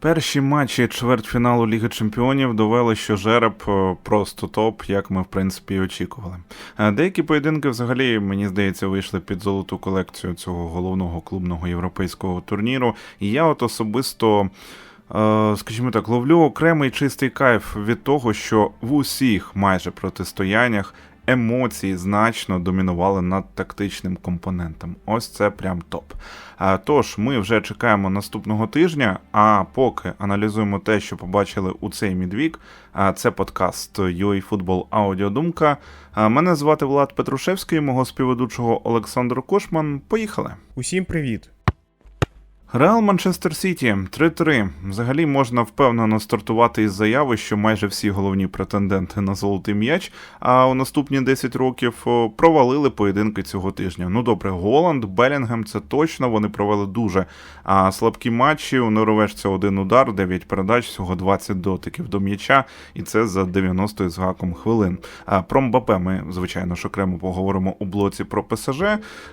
Перші матчі чвертьфіналу Ліги Чемпіонів довели, що жереб е, просто топ, як ми в принципі очікували. Е, Деякі поєдинки, взагалі, мені здається, вийшли під золоту колекцію цього головного клубного європейського турніру. І я от особисто. е, Скажімо так, ловлю окремий чистий кайф від того, що в усіх майже протистояннях емоції значно домінували над тактичним компонентом. Ось це прям топ. Тож, ми вже чекаємо наступного тижня. А поки аналізуємо те, що побачили у цей мідвік. Це подкаст UA Аудіодумка. Мене звати Влад Петрушевський, мого співведучого Олександр Кошман. Поїхали. Усім привіт! Реал Манчестер Сіті 3-3. Взагалі можна впевнено стартувати із заяви, що майже всі головні претенденти на золотий м'яч, а у наступні 10 років провалили поєдинки цього тижня. Ну добре, Голланд, Белінгем, це точно. Вони провели дуже а, слабкі матчі. У норвежця один удар, 9 передач, всього 20 дотиків до м'яча, і це за 90 з гаком хвилин. А, про Мбапе ми, звичайно ж, окремо поговоримо у блоці про ПСЖ.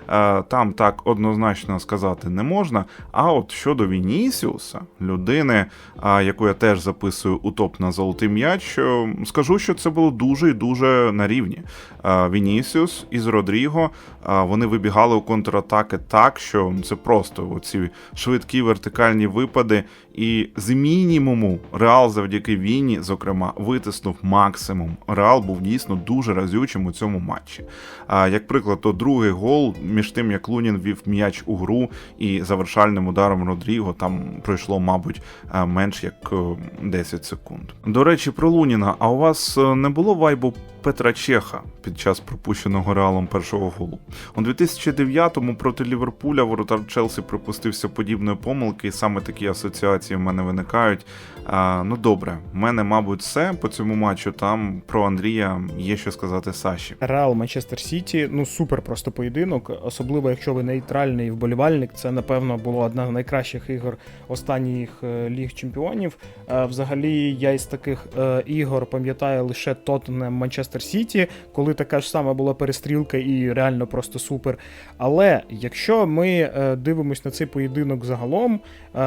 А, там так однозначно сказати не можна. А от щодо Вінісіуса, людини, а, яку я теж записую у топ на золотий м'яч, скажу, що це було дуже і дуже на рівні. А, Вінісіус із Родріго а, вони вибігали у контратаки так, що це просто оці швидкі вертикальні випади. І з мінімуму Реал завдяки Віні, зокрема, витиснув максимум. Реал був дійсно дуже разючим у цьому матчі. А як приклад, то другий гол між тим, як Лунін вів м'яч у гру і завершальним ударом Родріго там пройшло, мабуть, е, менш як е, 10 секунд. До речі, про Луніна. А у вас е, не було вайбу Петра Чеха під час пропущеного реалом першого голу? У 2009-му проти Ліверпуля воротар Челсі припустився подібної помилки, і саме такі асоціації в мене виникають. А, ну добре, в мене, мабуть, все по цьому матчу. Там про Андрія є що сказати Саші. Реал Манчестер Сіті, ну супер просто поєдинок, особливо якщо ви нейтральний вболівальник. Це напевно було одна найкращих ігор останніх е, ліг чемпіонів. Е, Взагалі, я із таких е, ігор пам'ятаю лише Тоттенем Манчестер Сіті, коли така ж сама була перестрілка і реально просто супер. Але якщо ми дивимось на цей поєдинок загалом,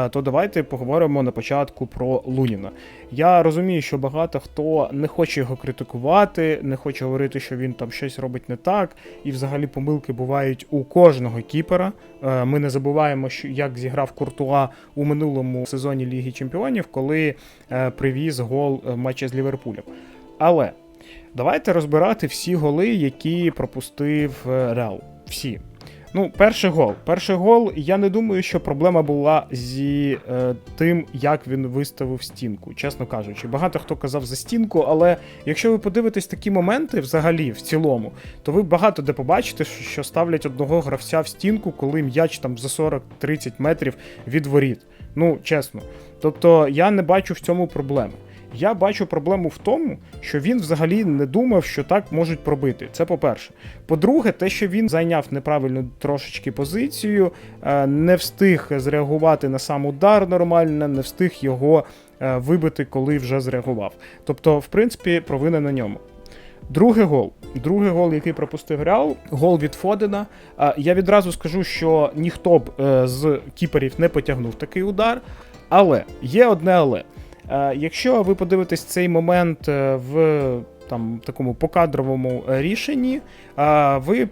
то давайте поговоримо на початку про Луніна. Я розумію, що багато хто не хоче його критикувати, не хоче говорити, що він там щось робить не так, і взагалі помилки бувають у кожного кіпера. Ми не забуваємо, що як зіграв Куртуа у минулому сезоні Ліги Чемпіонів, коли е, привіз гол в матчі з Ліверпулем. Але давайте розбирати всі голи, які пропустив е, Реал. Всі. Ну, перший гол. Перший гол, я не думаю, що проблема була зі е, тим, як він виставив стінку, чесно кажучи. Багато хто казав за стінку, але якщо ви подивитесь такі моменти взагалі в цілому, то ви багато де побачите, що- ставлять одного гравця в стінку, коли м'яч там за 40-30 метрів від воріт. Ну, чесно. Тобто я не бачу в цьому проблеми. Я бачу проблему в тому, що він взагалі не думав, що так можуть пробити. Це по-перше. По-друге, те, що він зайняв неправильну трошечки позицію, е, не встиг зреагувати на сам удар нормально, не встиг його е, вибити, коли вже зреагував. Тобто, в принципі, провина на ньому. Другий гол. Другий гол, який пропустив Реал, гол від Фодена. Я відразу скажу, що ніхто б е, з кіперів не потягнув такий удар. Але є одне але. Е, Якщо ви подивитесь цей момент е, в там такому покадровому е, рішенні, ви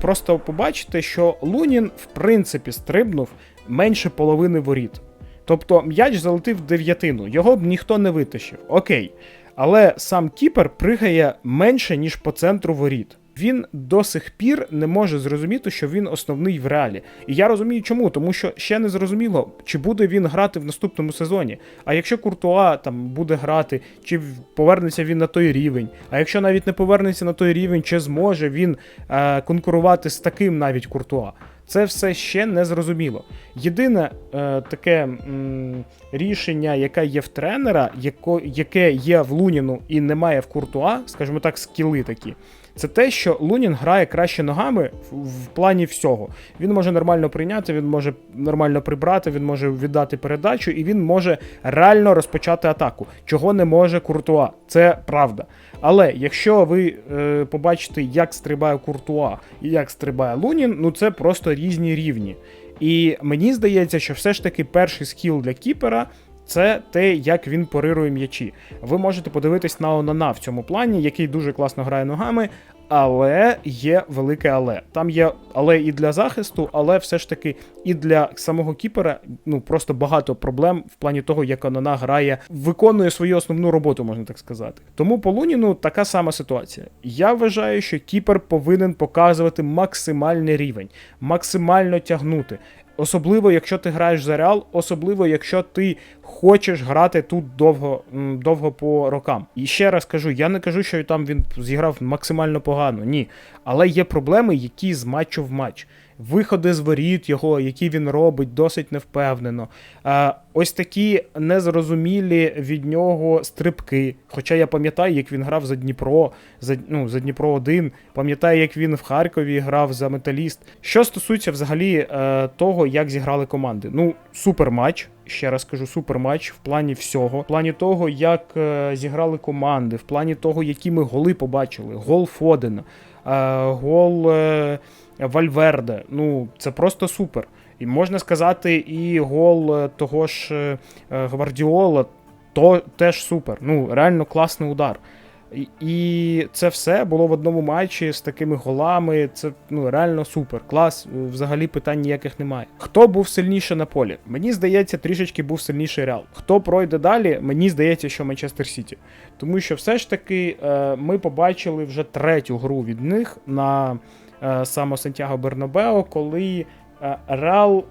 просто побачите, що Лунін в принципі стрибнув менше половини воріт. Тобто м'яч залетив дев'ятину, його б ніхто не витащив. Окей. Але сам кіпер пригає менше, ніж по центру воріт. Він до сих пір не може зрозуміти, що він основний в реалі. І я розумію, чому, тому що ще не зрозуміло, чи буде він грати в наступному сезоні. А якщо Куртуа там буде грати, чи повернеться він на той рівень. А якщо навіть не повернеться на той рівень, чи зможе він е, конкурувати з таким навіть Куртуа. Це все ще не зрозуміло. Єдине е, таке м, рішення, яке є в тренера, яко, яке є в Луніну і немає в Куртуа, скажімо так, скіли такі. Це те, що Лунін грає краще ногами в, плані всього. Він може нормально прийняти, він може нормально прибрати, він може віддати передачу, і він може реально розпочати атаку, чого не може Куртуа. Це правда. Але якщо ви е, побачите, як стрибає Куртуа і як стрибає Лунін, ну це просто різні рівні. І мені здається, що все ж таки перший скіл для кіпера це те, як він парирує м'ячі. Ви можете подивитись на Онана в цьому плані, який дуже класно грає ногами. Але є велике але. Там є але і для захисту, але все ж таки і для самого кіпера ну просто багато проблем в плані того, як Онана грає, виконує свою основну роботу, можна так сказати. Тому по Луніну така сама ситуація. Я вважаю, що кіпер повинен показувати максимальний рівень, максимально тягнути. Особливо, якщо ти граєш за Реал, особливо, якщо ти хочеш грати тут довго, довго по рокам. І ще раз кажу, я не кажу, що там він зіграв максимально погано. Ні. Але є проблеми, які з матчу в матч. Виходи з воріт його, які він робить, досить невпевнено. Ось такі незрозумілі від нього стрибки. Хоча я пам'ятаю, як він грав за Дніпро, за, ну, за Дніпро 1, пам'ятаю, як він в Харкові грав за Металіст. Що стосується взагалі е, того, як зіграли команди. Ну, супер матч. Ще раз кажу, супер матч в плані всього, в плані того, як е, зіграли команди, в плані того, які ми голи побачили. Гол Фодена, е, гол е, Вальверде. Ну, це просто супер. І можна сказати, і гол е, того ж е, е, Гвардіола, то теж супер. Ну, реально класний удар. І, це все було в одному матчі з такими голами. Це ну реально супер. Клас. Взагалі питань ніяких немає. Хто був сильніше на полі? Мені здається, трішечки був сильніший Реал. Хто пройде далі? Мені здається, що Манчестер Сіті. Тому що все ж таки ми побачили вже третю гру від них на саме Сантьяго Бернабео, коли е, Реал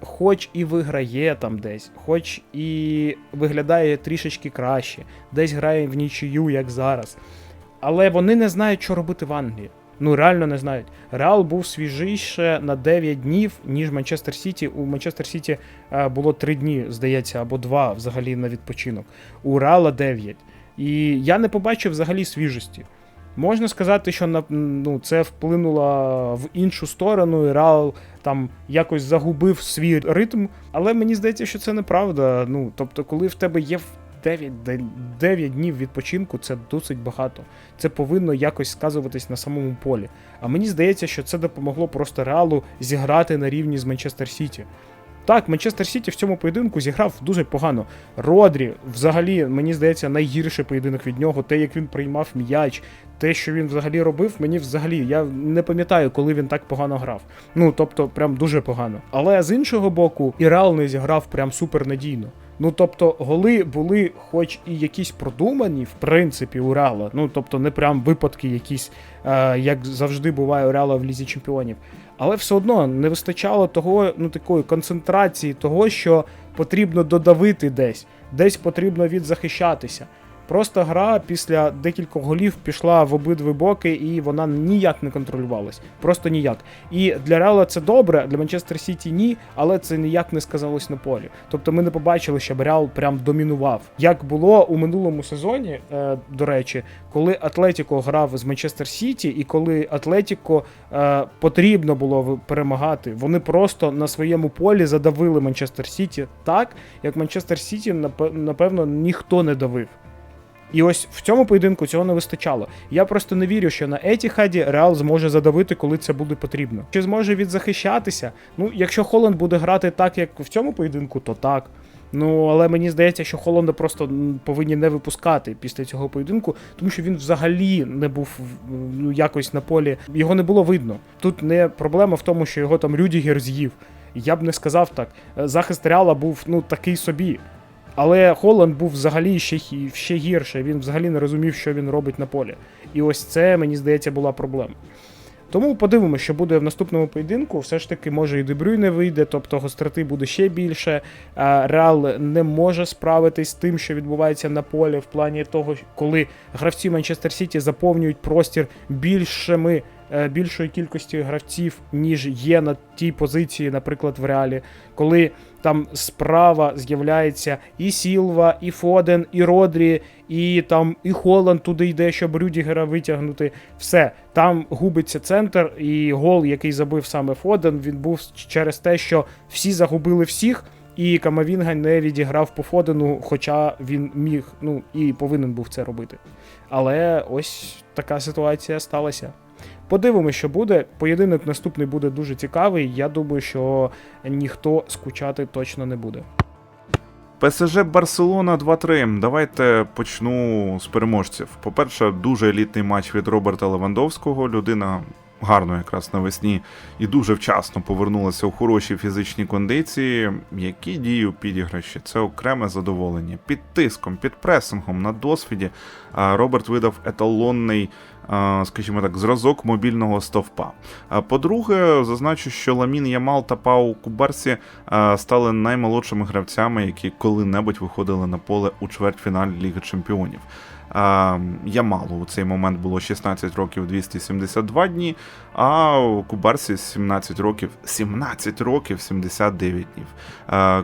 хоч і виграє там десь, хоч і виглядає трішечки краще, десь грає в нічию, як зараз. Але вони не знають, що робити в Англії. Ну, реально не знають. Реал був свіжіше на 9 днів, ніж Манчестер Сіті. У Манчестер Сіті е, було 3 дні, здається, або 2 взагалі на відпочинок. У Реала 9. І я не побачив взагалі свіжості. Можна сказати, що ну, це вплинуло в іншу сторону, і Реал там якось загубив свій ритм, але мені здається, що це неправда. Ну, тобто, коли в тебе є 9, 9 днів відпочинку, це досить багато. Це повинно якось сказуватись на самому полі. А мені здається, що це допомогло просто Реалу зіграти на рівні з Манчестер Сіті. Так, Манчестер Сіті в цьому поєдинку зіграв дуже погано. Родрі, взагалі, мені здається, найгірший поєдинок від нього. Те, як він приймав м'яч, те, що він взагалі робив, мені взагалі я не пам'ятаю, коли він так погано грав. Ну тобто, прям дуже погано. Але з іншого боку, і Реал не зіграв прям супер надійно. Ну тобто, голи були, хоч і якісь продумані, в принципі, у Реала. Ну тобто, не прям випадки, якісь, е, як завжди буває у Реала в лізі чемпіонів. Але все одно не вистачало того, ну такої концентрації, того, що потрібно додавити десь, десь потрібно відзахищатися. Просто гра після декількох голів пішла в обидві боки, і вона ніяк не контролювалась. Просто ніяк. І для Реала це добре, для Манчестер Сіті ні, але це ніяк не сказалось на полі. Тобто ми не побачили, щоб Реал прям домінував. Як було у минулому сезоні, е, до речі, коли Атлетіко грав з Манчестер Сіті, і коли Атлетіко е, потрібно було перемагати, вони просто на своєму полі задавили Манчестер Сіті так, як Манчестер Сіті, напевно, ніхто не давив. І ось в цьому поєдинку цього не вистачало. Я просто не вірю, що на Етіхаді Реал зможе задавити, коли це буде потрібно. Чи зможе відзахищатися? Ну, якщо Холланд буде грати так, як в цьому поєдинку, то так. Ну, але мені здається, що Холланда просто повинні не випускати після цього поєдинку, тому що він взагалі не був ну, якось на полі. Його не було видно. Тут не проблема в тому, що його там Рюдігер з'їв. Я б не сказав так. Захист Реала був ну такий собі. Але Холланд був взагалі ще, ще гірше. Він взагалі не розумів, що він робить на полі. І ось це, мені здається, була проблема. Тому подивимося, що буде в наступному поєдинку. Все ж таки, може і Дебрюй не вийде, тобто гостроти буде ще більше. Реал не може справитись з тим, що відбувається на полі, в плані того, коли гравці Манчестер Сіті заповнюють простір більшими. Е, Більшої кількості гравців, ніж є на тій позиції, наприклад, в реалі, коли там справа з'являється і Сілва, і Фоден, і Родрі, і там і Холланд туди йде, щоб Рюдігера витягнути. Все, там губиться центр, і гол, який забив саме Фоден, він був через те, що всі загубили всіх. І Камавінга не відіграв по Фодену, хоча він міг, ну і повинен був це робити. Але ось така ситуація сталася. Подивимося, що буде. Поєдинок наступний буде дуже цікавий. Я думаю, що ніхто скучати точно не буде. ПСЖ Барселона 2-3. Давайте почну з переможців. По-перше, дуже елітний матч від Роберта Левандовського. Людина гарно якраз навесні і дуже вчасно повернулася у хороші фізичні кондиції. Які дії у підіграші? Це окреме задоволення. Під тиском, під пресингом, на досвіді Роберт видав еталонний, скажімо так, зразок мобільного стовпа. По-друге, зазначу, що Ламін Ямал та Пау Кубарсі стали наймолодшими гравцями, які коли-небудь виходили на поле у чвертьфіналі Ліги Чемпіонів. Ямалу у цей момент було 16 років 272 дні, а у Кубарсі 17 років 17 років 79 днів.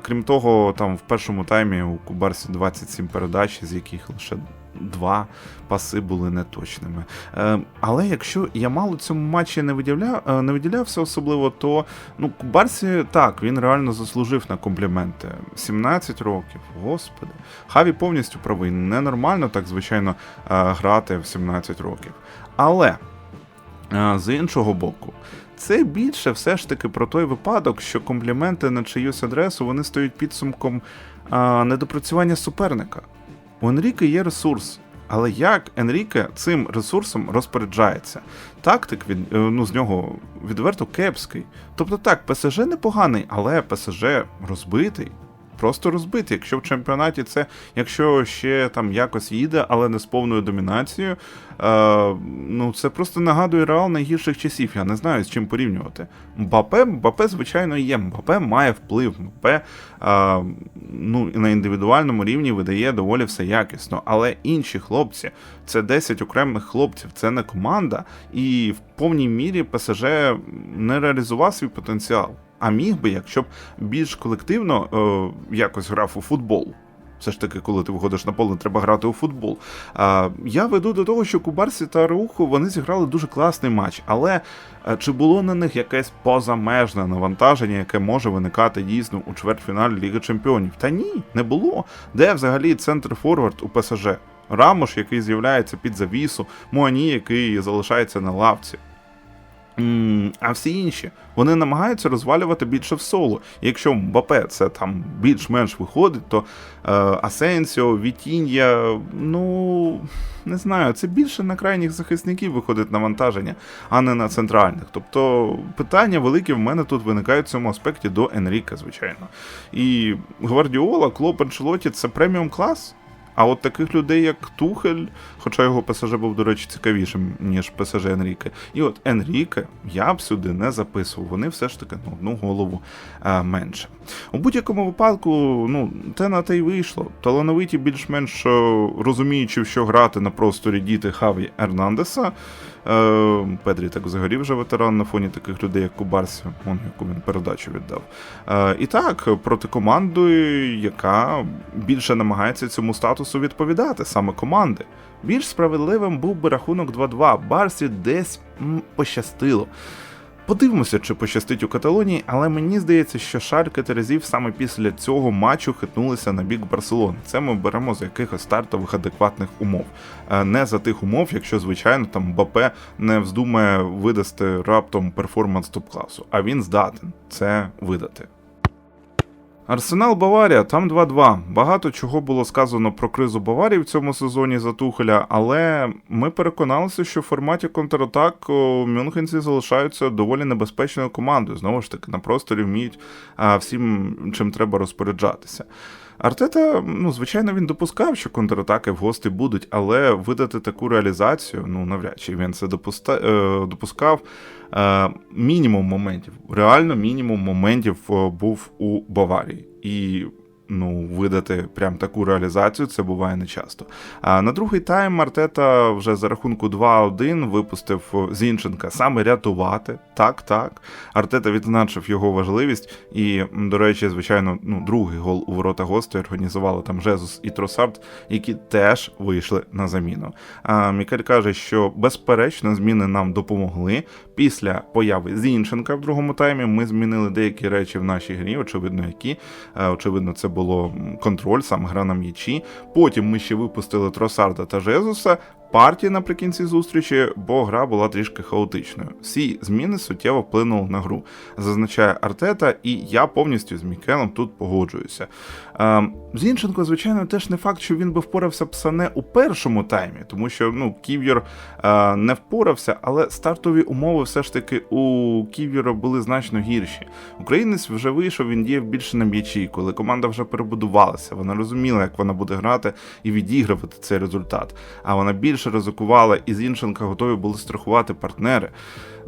Крім того, там в першому таймі у Кубарсі 27 передач, з яких лише два паси були неточними. Е, але якщо Ямал у цьому матчі не, виділя, е, не виділявся особливо, то ну, Кубарсі так, він реально заслужив на компліменти. 17 років, господи. Хаві повністю правий. Ненормально так, звичайно, е, грати в 17 років. Але з іншого боку, це більше все ж таки про той випадок, що компліменти на чиюсь адресу вони стають підсумком е, недопрацювання суперника. У Енріки є ресурс. Але як Енріке цим ресурсом розпоряджається? Тактик від е, ну, з нього відверто кепський. Тобто так, ПСЖ непоганий, але ПСЖ розбитий. Просто розбитий. Якщо в чемпіонаті це, якщо ще там якось їде, але не з повною домінацією, е, ну це просто нагадує реал найгірших часів. Я не знаю з чим порівнювати. Мбапе, Мбапе, звичайно, є. Мбапе має вплив. Мбапе е, ну, на індивідуальному рівні видає доволі все якісно. Але інші хлопці, це 10 окремих хлопців, це не команда, і в повній мірі ПСЖ не реалізував свій потенціал. А міг би, якщо б більш колективно е, якось грав у футбол. Все ж таки, коли ти виходиш на поле, треба грати у футбол. А, я веду до того, що Кубарсі та Раухо вони зіграли дуже класний матч, але е, чи було на них якесь позамежне навантаження, яке може виникати дійсно у чвертьфіналі Ліги Чемпіонів? Та ні, не було. Де взагалі центр форвард у ПСЖ? Рамош, який з'являється під завісу, Муані, який залишається на лавці. А всі інші вони намагаються розвалювати більше в соло. Якщо Мбапе це там більш-менш виходить, то е, Асенсіо, Вітінья, ну не знаю, це більше на крайніх захисників виходить навантаження, а не на центральних. Тобто питання великі в мене тут виникають в цьому аспекті до Енріка, звичайно. І Гвардіола, Клоп, Анчелоті це преміум клас. А от таких людей, як Тухель, хоча його ПСЖ був, до речі, цікавішим, ніж ПСЖ Енріке. І от Енріке я б сюди не записував. Вони все ж таки на одну голову а, менше. У будь-якому випадку, ну, те на те й вийшло. Талановиті, більш-менш е, розуміючи, в що грати на просторі діти Хаві Ернандеса. Е, Педрі так взагалі вже ветеран на фоні таких людей, як Кубарсі, он яку він передачу віддав. Е, І так, проти команди, яка більше намагається цьому статусу відповідати, саме команди. Більш справедливим був би рахунок 2-2. Барсі десь пощастило. Подивимося, чи пощастить у Каталонії, але мені здається, що Шальке Терезів саме після цього матчу хитнулися на бік Барселони. Це ми беремо з якихось стартових адекватних умов. Е, Не за тих умов, якщо, звичайно, там Бапе не вздумає видасти раптом перформанс топ-класу, а він здатен це видати. Арсенал Баварія, там 2-2. Багато чого було сказано про кризу Баварії в цьому сезоні за Тухеля, але ми переконалися, що в форматі контратак мюнхенці залишаються доволі небезпечною командою. Знову ж таки, на просторі вміють всім, чим треба розпоряджатися. Артета, ну, звичайно, він допускав, що контратаки в гості будуть, але видати таку реалізацію, ну навряд чи він це допуста... е, допускав. Е, мінімум моментів, реально мінімум моментів е, був у Баварії. І ну, видати прям таку реалізацію це буває нечасто. А на другий тайм Артета вже за рахунку 2-1 випустив Зінченка саме рятувати. Так, так. Артета відзначив його важливість. І, до речі, звичайно, ну, другий гол у ворота гостей організували там Жезус і Тросард, які теж вийшли на заміну. А Мікель каже, що безперечно зміни нам допомогли. Після появи Зінченка в другому таймі ми змінили деякі речі в нашій грі, очевидно, які. Е, Очевидно, це було контроль, сам гра на м'ячі. Потім ми ще випустили Тросарда та Жезуса. Партії наприкінці зустрічі, бо гра була трішки хаотичною. Всі зміни суттєво вплинули на гру, зазначає Артета, і я повністю з Мікелом тут погоджуюся. Е, Зінченко, звичайно, теж не факт, що він би впорався б сане у першому таймі, тому що ну, Ків'єр е, не впорався, але стартові умови все ж таки у Ків'єра були значно гірші. Українець вже вийшов, він діяв більше на м'ячі, коли команда вже перебудувалася, вона розуміла, як вона буде грати і відігравати цей результат. А вона більше ризикувала, і Зінченка готові були страхувати партнери.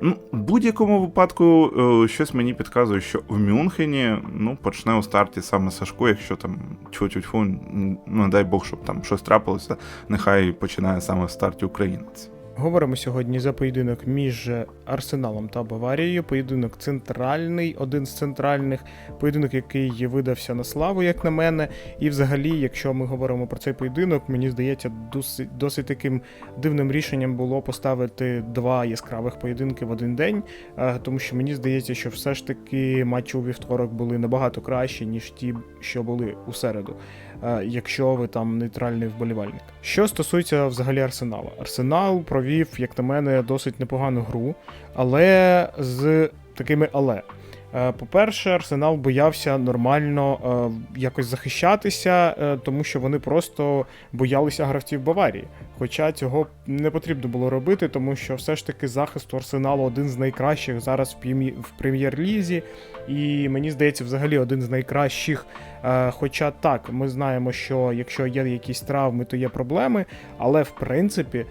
Ну, в будь-якому випадку е, щось мені підказує, що в Мюнхені ну, почне у старті саме Сашко, якщо там тьфу-тьфу-тьфу, ну дай Бог, щоб там щось трапилося, нехай починає саме в старті українець. Говоримо сьогодні за поєдинок між Арсеналом та Баварією. Поєдинок центральний, один з центральних, поєдинок, який видався на славу, як на мене. І взагалі, якщо ми говоримо про цей поєдинок, мені здається, досить, досить таким дивним рішенням було поставити два яскравих поєдинки в один день. е, Тому що мені здається, що все ж таки матчі у вівторок були набагато кращі, ніж ті, що були у середу. Е, Якщо ви там нейтральний вболівальник. Що стосується взагалі Арсенала, Арсенал провів, як на мене, досить непогану гру, але з такими але. Е, По-перше, Арсенал боявся нормально е, якось захищатися, е, тому що вони просто боялися гравців Баварії. Хоча цього не потрібно було робити, тому що все ж таки захист у Арсеналу один з найкращих зараз в прем'є- в прем'єр-лізі, і мені здається, взагалі один з найкращих. Хоча так, ми знаємо, що якщо є якісь травми, то є проблеми, але в принципі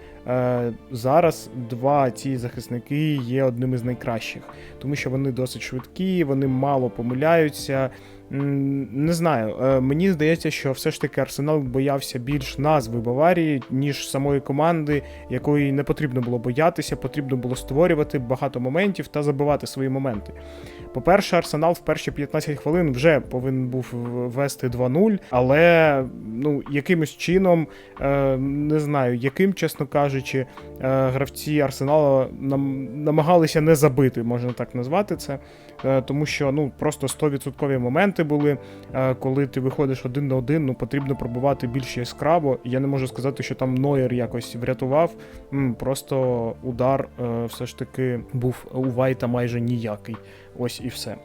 зараз два ці захисники є одним із найкращих, тому що вони досить швидкі, вони мало помиляються. Не знаю, е, мені здається, що все ж таки Арсенал боявся більш назви Баварії, ніж самої команди, якої не потрібно було боятися, потрібно було створювати багато моментів та забивати свої моменти. По-перше, Арсенал в перші 15 хвилин вже повинен був вести 2-0, але ну, якимось чином, е, не знаю, яким, чесно кажучи, е, гравці Арсенала нам, намагалися не забити, можна так назвати це. Е, тому що ну, просто 100% моменти були, е, коли ти виходиш один на один, ну, потрібно пробувати більш яскраво. Я не можу сказати, що там Нойер якось врятував. Просто удар е, все ж таки був у Вайта майже ніякий. Ось і все.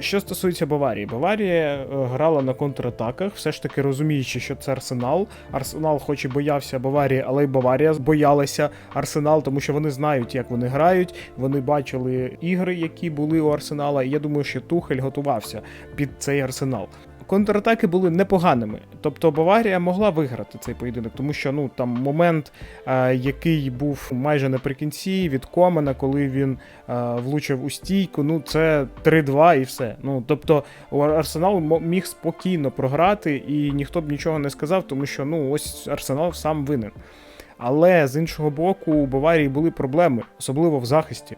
Що стосується Баварії, Баварія е, грала на контратаках, все ж таки розуміючи, що це Арсенал. Арсенал, хоч і боявся Баварії, але й Баварія боялася Арсенал, тому що вони знають, як вони грають. Вони бачили ігри, які були у Арсенала. І я думаю, що Тухель готувався під цей арсенал. Контратаки були непоганими, тобто Баварія могла виграти цей поєдинок, тому що ну там момент, е, який був майже наприкінці від Комена, коли він е, влучив у стійку, ну це 3-2 і все. Ну тобто Арсенал міг спокійно програти, і ніхто б нічого не сказав, тому що ну ось Арсенал сам винен. Але з іншого боку, у Баварії були проблеми, особливо в захисті.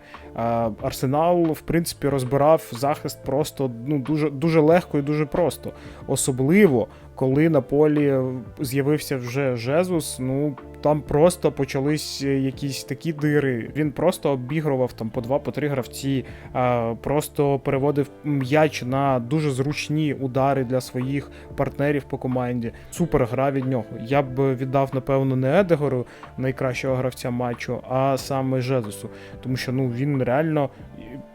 Арсенал, в принципі, розбирав захист просто ну, дуже, дуже легко і дуже просто. Особливо, коли на полі з'явився вже Жезус, ну там просто почались якісь такі дири. Він просто обігрував там по два, по три гравці, просто переводив м'яч на дуже зручні удари для своїх партнерів по команді. Супер гра від нього. Я б віддав, напевно, не Едегору, найкращого гравця матчу, а саме Жезусу. Тому що ну він реально,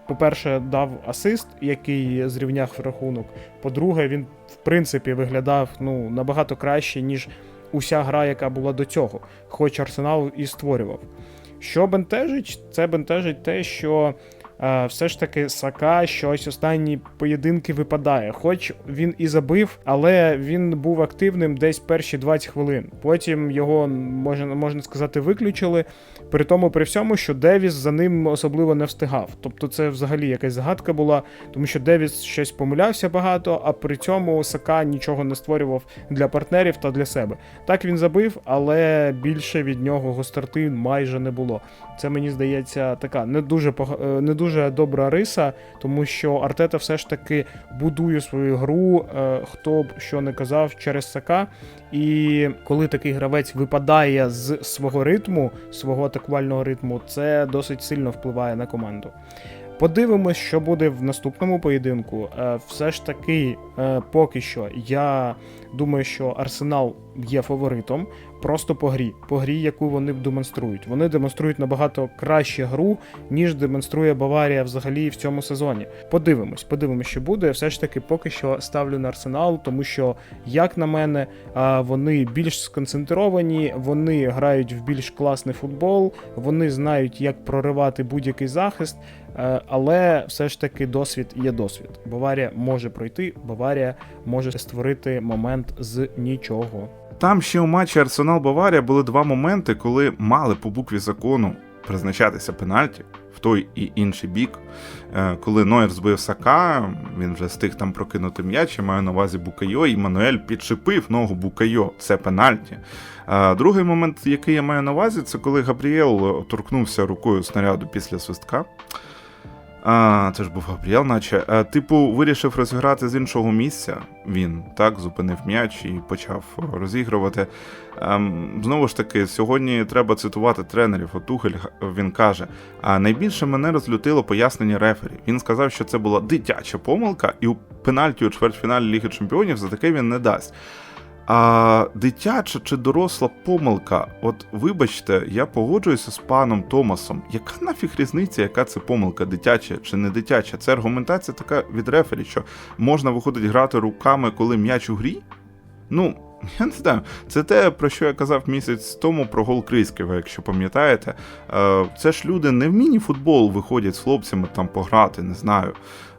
по-перше, дав асист, який зрівняв рахунок. По-друге, він в принципі виглядав ну набагато краще, ніж уся гра, яка була до цього, хоч Арсенал і створював. Що бентежить, це бентежить те, що все ж таки Сака щось останні поєдинки випадає. Хоч він і забив, але він був активним десь перші 20 хвилин. Потім його можна, можна сказати виключили. При тому, при всьому, що Девіс за ним особливо не встигав. Тобто, це взагалі якась загадка була, тому що Девіс щось помилявся багато, а при цьому Сака нічого не створював для партнерів та для себе. Так він забив, але більше від нього гострати майже не було. Це мені здається така не дуже е, не дуже добра риса, тому що Артета все ж таки будує свою гру, е, хто б що не казав через Сака. І коли такий гравець випадає з свого ритму, свого атакувального ритму, це досить сильно впливає на команду. Подивимось, що буде в наступному поєдинку. Е, Все ж таки, поки що я думаю, що Арсенал є фаворитом просто по грі, по грі, яку вони демонструють. Вони демонструють набагато краще гру, ніж демонструє Баварія взагалі в цьому сезоні. Подивимось, подивимось, що буде. Все ж таки, поки що ставлю на Арсенал, тому що, як на мене, вони більш сконцентровані, вони грають в більш класний футбол, вони знають, як проривати будь-який захист. Е, Але все ж таки досвід є досвід. Баварія може пройти, Баварія може створити момент з нічого. Там ще у матчі Арсенал Баварія були два моменти, коли мали по букві закону призначатися пенальті в той і інший бік. Е, Коли Нойер збив Сака, він вже встиг там прокинути м'яч, я маю на увазі Букайо, і Мануель підшипив ногу Букайо. Це пенальті. Е, Другий момент, який я маю на увазі, це коли Габріел торкнувся рукою снаряду після свистка. А, це ж був Габріел, наче. А, типу, вирішив розіграти з іншого місця. Він так зупинив м'яч і почав розігрувати. Ем, знову ж таки, сьогодні треба цитувати тренерів. От Тухель він каже: а найбільше мене розлютило пояснення рефері. Він сказав, що це була дитяча помилка, і у пенальті у чвертьфіналі Ліги Чемпіонів за таке він не дасть. А дитяча чи доросла помилка? От вибачте, я погоджуюся з паном Томасом. Яка нафіг різниця, яка це помилка, дитяча чи не дитяча? Це аргументація така від рефері, що можна виходить грати руками, коли м'яч у грі? Ну, я не знаю. Це те, про що я казав місяць тому про гол Крийського, якщо пам'ятаєте. Е, Це ж люди не в міні-футбол виходять з хлопцями там пограти, не знаю.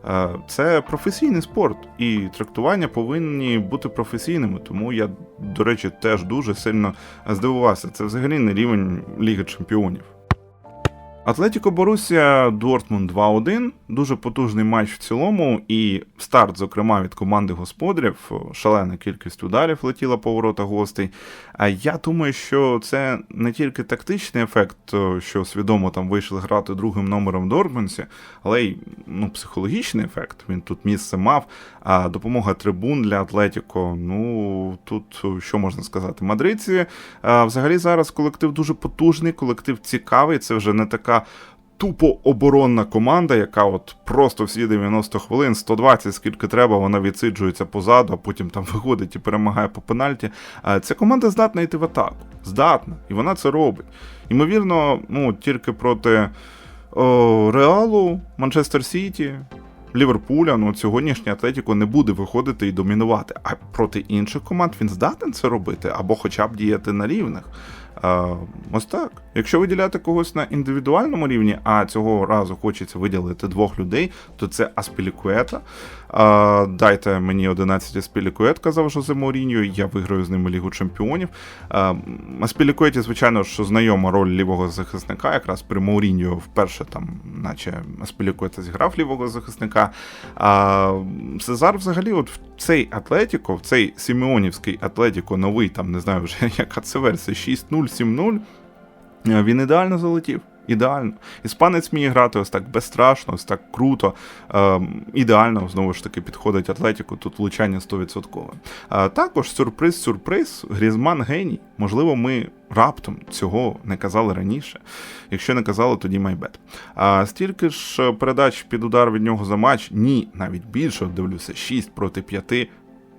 Е, Це професійний спорт, і трактування повинні бути професійними. Тому я, до речі, теж дуже сильно здивувався. Це взагалі не рівень Ліги Чемпіонів. Атлетіко Борусія Дортмунд 2-1. Дуже потужний матч в цілому, і старт, зокрема, від команди господарів. Шалена кількість ударів летіла по воротах гостей. А я думаю, що це не тільки тактичний ефект, що свідомо там вийшли грати другим номером в Дортмунсі, але й ну, психологічний ефект. Він тут місце мав. А допомога трибун для Атлетіко. Ну тут що можна сказати? Мадридці взагалі зараз колектив дуже потужний, колектив цікавий. Це вже не така. Тупо оборонна команда, яка от просто всі 90 хвилин, 120, скільки треба, вона відсиджується позаду, а потім там виходить і перемагає по пенальті. Ця команда здатна йти в атаку. Здатна. І вона це робить. Ймовірно, ну, тільки проти о, Реалу, Манчестер Сіті, Ліверпуля, ну сьогоднішній Атлетіко не буде виходити і домінувати. А проти інших команд він здатен це робити, або хоча б діяти на рівних. А, ось так. Якщо виділяти когось на індивідуальному рівні, а цього разу хочеться виділити двох людей, то це Аспілікуета. Дайте мені 11 Аспілікует, казав Жозе Моріньо, я виграю з ними Лігу Чемпіонів. А, звичайно, що знайома роль лівого захисника, якраз при Мауріньо вперше там, наче Аспілікуета зіграв лівого захисника. Сезар взагалі, от в цей Атлетіко, в цей Сімеонівський Атлетіко, новий, там не знаю вже яка це версія, 6-0, 7-0, е, він ідеально залетів. Ідеально. Іспанець вміє грати ось так безстрашно, ось так круто. Ем, ідеально, знову ж таки, підходить Атлетіку, тут влучання 100%. А також сюрприз, сюрприз, Грізман геній. Можливо, ми раптом цього не казали раніше. Якщо не казали, тоді майбет. А стільки ж передач під удар від нього за матч, ні, навіть більше, дивлюся, 6 проти 5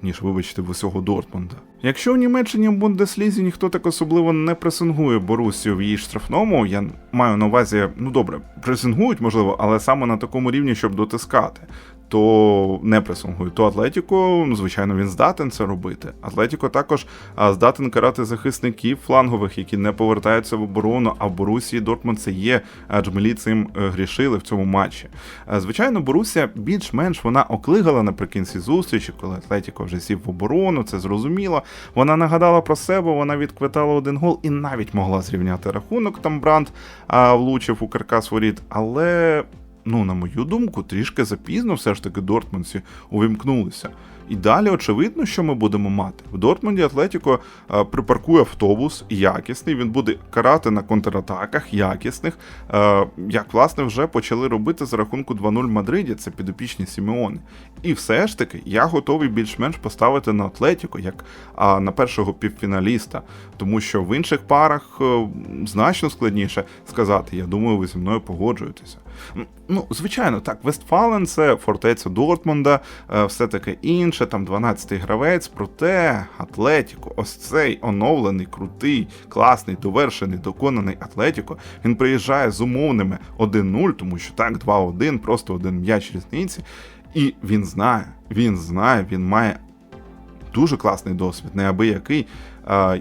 ніж, вибачте, в усього Дортмунда. Якщо в Німеччині в Бундеслізі ніхто так особливо не пресингує Борусію в її штрафному, я маю на увазі, ну добре, пресингують, можливо, але саме на такому рівні, щоб дотискати. То не пресингує, то Атлетіко, ну звичайно, він здатен це робити. Атлетіко також здатен карати захисників флангових, які не повертаються в оборону. А в Борусії Дортмунд це є, адже Джмелі цим е, грішили в цьому матчі. Е, Звичайно, Борусія більш-менш вона оклигала наприкінці зустрічі, коли Атлетіко вже сів в оборону, це зрозуміло. Вона нагадала про себе, вона відквитала один гол і навіть могла зрівняти рахунок. Там Бранд влучив у каркас воріт, але. Ну, на мою думку, трішки запізно все ж таки Дортмундці увімкнулися. І далі очевидно, що ми будемо мати. В Дортмунді Атлетіко е, припаркує автобус якісний, він буде карати на контратаках якісних, е, як власне вже почали робити за рахунку 2-0 в Мадриді, це підопічні Сімеони. І все ж таки я готовий більш-менш поставити на Атлетіко як на першого півфіналіста, тому що в інших парах е, значно складніше сказати. Я думаю, ви зі мною погоджуєтеся. Ну, звичайно, так, Вестфален це фортеця Дортмунда, е, все таке інше, там 12-й гравець, проте Атлетіко, ось цей оновлений, крутий, класний, довершений, доконаний Атлетіко, він приїжджає з умовними 1-0, тому що так, 2-1, просто один м'яч різниці. І він знає, він знає, він має дуже класний досвід, неабиякий,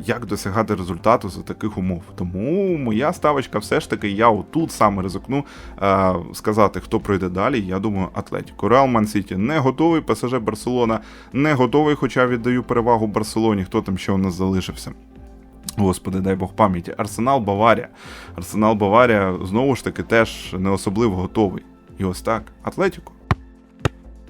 як досягати результату за таких умов. Тому моя ставочка все ж таки, я отут саме ризикну е, сказати, хто пройде далі. Я думаю, Атлетіко. Реал Ман Сіті не готовий, ПСЖ Барселона не готовий, хоча віддаю перевагу Барселоні. Хто там ще у нас залишився? Господи, дай Бог пам'яті. Арсенал Баварія. Арсенал Баварія знову ж таки теж не особливо готовий. І ось так, Атлетіко.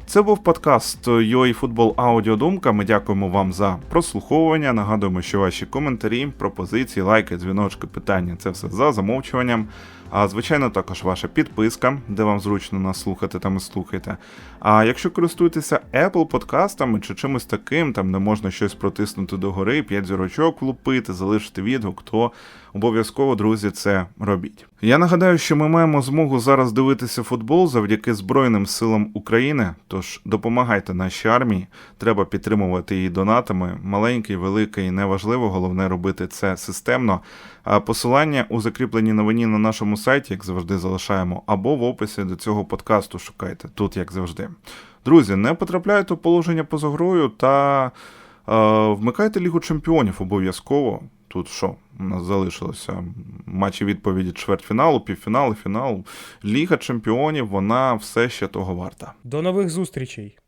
Це був подкаст Футбол Аудіодумка. Ми дякуємо вам за прослуховування. Нагадуємо, що ваші коментарі, пропозиції, лайки, дзвіночки, питання це все за замовчуванням. А звичайно, також ваша підписка, де вам зручно нас слухати, там і слухайте. А якщо користуєтеся Apple подкастами чи чимось таким, там не можна щось протиснути догори, 5 зірочок влупити, залишити відгук, то обов'язково, друзі, це робіть. Я нагадаю, що ми маємо змогу зараз дивитися футбол завдяки Збройним силам України. Тож допомагайте нашій армії. Треба підтримувати її донатами. Маленький, великий, неважливо. Головне робити це системно. А посилання у закріпленій новині на нашому сайті, як завжди, залишаємо, або в описі до цього подкасту шукайте тут, як завжди. Друзі, не потрапляйте у положення поза грою та е, вмикайте Лігу Чемпіонів обов'язково. Тут що? У нас залишилося матчі відповіді чвертьфіналу, півфіналу, фіналу. Ліга Чемпіонів, вона все ще того варта. До нових зустрічей!